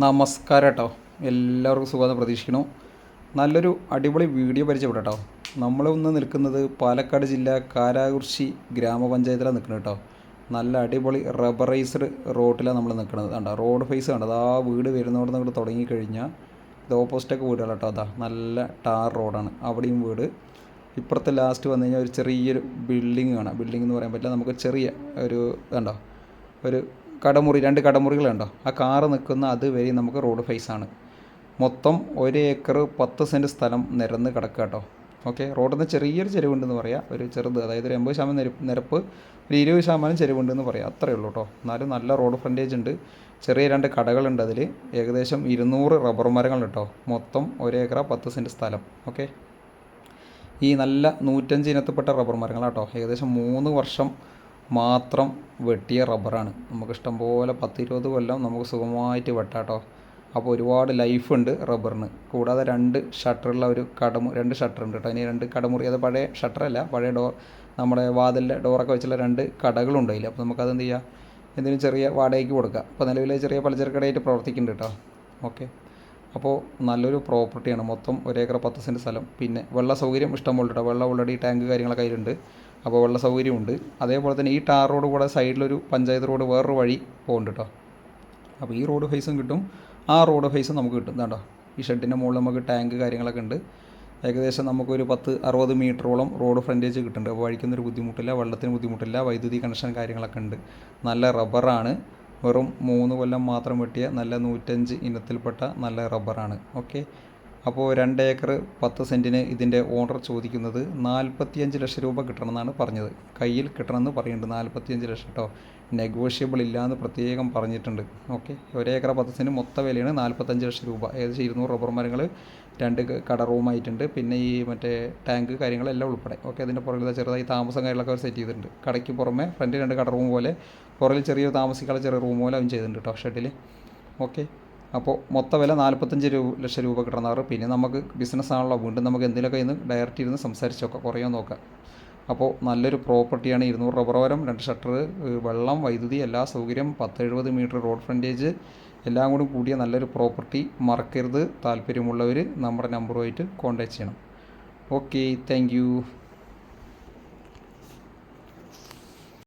നമസ്കാരം കേട്ടോ. എല്ലാവർക്കും സുഖമെന്ന് പ്രതീക്ഷിക്കുന്നു. നല്ലൊരു അടിപൊളി വീഡിയോ പരിചയപ്പെട്ടു കേട്ടോ നമ്മളൊന്ന് നിൽക്കുന്നത് പാലക്കാട് ജില്ല കാരാകുർശി ഗ്രാമപഞ്ചായത്തിലാണ് നിൽക്കുന്നത് കേട്ടോ. നല്ല അടിപൊളി റബ്ബറൈസ്ഡ് റോഡിലാണ് നമ്മൾ നിൽക്കുന്നത്. കണ്ടോ റോഡ് ഫേസ് കണ്ടത് ആ വീട് വരുന്നവിടെ നിന്ന് തുടങ്ങിക്കഴിഞ്ഞാൽ ഇത് ഓപ്പോസിറ്റൊക്കെ വീടുകൾ കേട്ടോ. അതാ നല്ല ടാർ റോഡാണ് അവിടെയും വീട്. ഇപ്പുറത്തെ ലാസ്റ്റ് വന്നു കഴിഞ്ഞാൽ ഒരു ചെറിയൊരു ബിൽഡിങ് കാണാം. ബിൽഡിംഗ് എന്ന് പറയാൻ പറ്റില്ല നമുക്ക് ചെറിയ ഒരു കണ്ടോ ഒരു കടമുറി രണ്ട് കടമുറികളുണ്ടോ? ആ കാറ് നിൽക്കുന്ന അതുവരെ നമുക്ക് റോഡ് ഫേസാണ് മൊത്തം ഒരു ഏക്കർ പത്ത് സെന്റ് സ്ഥലം നിരന്ന് കിടക്കുക കേട്ടോ. ഓക്കെ റോഡിൽ നിന്ന് ചെറിയൊരു ചെരുവുണ്ടെന്ന് പറയാം. ഒരു ചെറുത് അതായത് ഒരു എൺപത് ശതമാനം നിരപ്പ് ഒരു ഇരുപത് ശതമാനം ചെരുവുണ്ടെന്ന് പറയാം. അത്രയേ ഉള്ളൂ കേട്ടോ. എന്നാലും നല്ല റോഡ് ഫ്രണ്ടേജ് ഉണ്ട്. ചെറിയ രണ്ട് കടകളുണ്ട് അതിൽ ഏകദേശം ഇരുന്നൂറ് റബ്ബർ മരങ്ങൾ കേട്ടോ. മൊത്തം ഒരേക്കറ പത്ത് സെന്റ് സ്ഥലം. ഓക്കെ ഈ നല്ല നൂറ്റഞ്ച് ഇനത്തിൽപ്പെട്ട റബ്ബർ മരങ്ങളാട്ടോ ഏകദേശം മൂന്ന് വർഷം മാത്രം വെട്ടിയ റബ്ബറാണ്. നമുക്ക് ഇഷ്ടംപോലെ പത്ത് ഇരുപത് കൊല്ലം നമുക്ക് സുഖമായിട്ട് വെട്ടാട്ടോ. അപ്പോൾ ഒരുപാട് ലൈഫ് ഉണ്ട് റബ്ബറിന്. കൂടാതെ രണ്ട് ഷട്ടറുള്ള ഒരു കടമു രണ്ട് ഷട്ടർ ഉണ്ട് കേട്ടോ. അതിന് രണ്ട് കടമുറി അത് പഴയ ഷട്ടറല്ല പഴയ ഡോർ നമ്മുടെ വാതിലിന്റെ ഡോറൊക്കെ വെച്ചുള്ള രണ്ട് കടകളുണ്ട് അതിൽ അപ്പോൾ നമുക്കത് എന്ത് ചെയ്യാം? എന്തെങ്കിലും ചെറിയ വാടകയ്ക്ക് കൊടുക്കാം. അപ്പോൾ നിലവിലെ ചെറിയ പലചരക്കടയായിട്ട് പ്രവർത്തിക്കുന്നുണ്ട് കേട്ടോ. ഓക്കെ. അപ്പോൾ നല്ലൊരു പ്രോപ്പർട്ടിയാണ്. മൊത്തം ഒരേക്കറ പത്ത് സെന്റ് സ്ഥലം. പിന്നെ വെള്ള സൗകര്യം ഇഷ്ടം പോലെ കേട്ടോ. വെള്ളം ഓൾറെഡി ടാങ്ക് കാര്യങ്ങളൊക്കെ അതിലുണ്ട്. അപ്പോൾ വെള്ള സൗകര്യമുണ്ട്. അതേപോലെ തന്നെ ഈ ടാർ റോഡ് കൂടെ സൈഡിലൊരു പഞ്ചായത്ത് റോഡ് വേറൊരു വഴി പോകുന്നുണ്ട് കേട്ടോ. അപ്പോൾ ഈ റോഡ് ഫേസും കിട്ടും. ആ റോഡ് ഫേസും നമുക്ക് കിട്ടും. കേട്ടോ ഈ ഷെഡിന്റെ മുകളിൽ നമുക്ക് ടാങ്ക് കാര്യങ്ങളൊക്കെ ഉണ്ട്. ഏകദേശം നമുക്കൊരു പത്ത് അറുപത് മീറ്ററോളം റോഡ് ഫ്രണ്ടേജ് കിട്ടുന്നുണ്ട്. അപ്പോൾ വഴിക്കുന്നൊരു ബുദ്ധിമുട്ടില്ല വെള്ളത്തിന് ബുദ്ധിമുട്ടില്ല വൈദ്യുതി കണക്ഷൻ കാര്യങ്ങളൊക്കെ ഉണ്ട്. നല്ല റബ്ബറാണ്. വെറും മൂന്ന് കൊല്ലം മാത്രം വെട്ടിയ നല്ല നൂറ്റഞ്ച് ഇനത്തിൽപ്പെട്ട നല്ല റബ്ബറാണ്. ഓക്കെ? അപ്പോൾ രണ്ട് ഏക്കർ പത്ത് സെന്റിന് ഇതിന്റെ ഓണർ ചോദിക്കുന്നത് നാൽപ്പത്തിയഞ്ച് ലക്ഷം രൂപ കിട്ടണമെന്നാണ് പറഞ്ഞത്. കയ്യിൽ കിട്ടണമെന്ന് പറയുന്നുണ്ട് നാൽപ്പത്തിയഞ്ച് ലക്ഷം കേട്ടോ നെഗോഷ്യബിൾ ഇല്ലയെന്ന് പ്രത്യേകം പറഞ്ഞിട്ടുണ്ട്. ഓക്കെ ഒരേക്കർ പത്ത് സെന്റ് മൊത്ത വിലയാണ് നാൽപ്പത്തഞ്ച് ലക്ഷം രൂപ. ഏകദേശം ഇരുന്നൂറ് റബ്ബർ മരങ്ങൾ രണ്ട് കട റൂമായിട്ടുണ്ട് പിന്നെ ഈ മറ്റേ ടാങ്ക് കാര്യങ്ങളെല്ലാം ഉൾപ്പെടെ. ഓക്കെ അതിന്റെ പുറകിൽ ചെറുതായി താമസം കാര്യങ്ങളൊക്കെ സെറ്റ് ചെയ്തിട്ടുണ്ട്. കടയ്ക്ക് പുറമെ ഫ്രണ്ട് രണ്ട് കട റൂം പോലെ പുറകിൽ ചെറിയ താമസിക്കാനുള്ള ചെറിയ റൂം പോലെ അവൻ ചെയ്തിട്ടുണ്ട് കേട്ടോ ഷെഡിൽ ഓക്കെ അപ്പോൾ മൊത്ത വില നാൽപ്പത്തഞ്ച് രൂപ ലക്ഷം രൂപ കിട്ടണമെന്നാറ് പിന്നെ നമുക്ക് ബിസിനസ് ആണല്ലോ. വീണ്ടും നമുക്ക് എന്തിനൊക്കെ ഇന്ന് ഡയറക്റ്റ് ഇരുന്ന് സംസാരിച്ചൊക്കെ കുറയോ നോക്കാം. അപ്പോൾ നല്ലൊരു പ്രോപ്പർട്ടിയാണ് ഇരുന്നൂറ് റബ്ബറോരം രണ്ട് ഷട്ടർ വെള്ളം വൈദ്യുതി എല്ലാ സൗകര്യം പത്ത് എഴുപത് മീറ്റർ റോഡ് ഫ്രണ്ടേജ് എല്ലാം കൂടി കൂടിയ നല്ലൊരു പ്രോപ്പർട്ടി മറക്കരുത്. താല്പര്യമുള്ളവർ നമ്മുടെ നമ്പറുമായിട്ട് കോൺടാക്റ്റ് ചെയ്യണം. Okay thank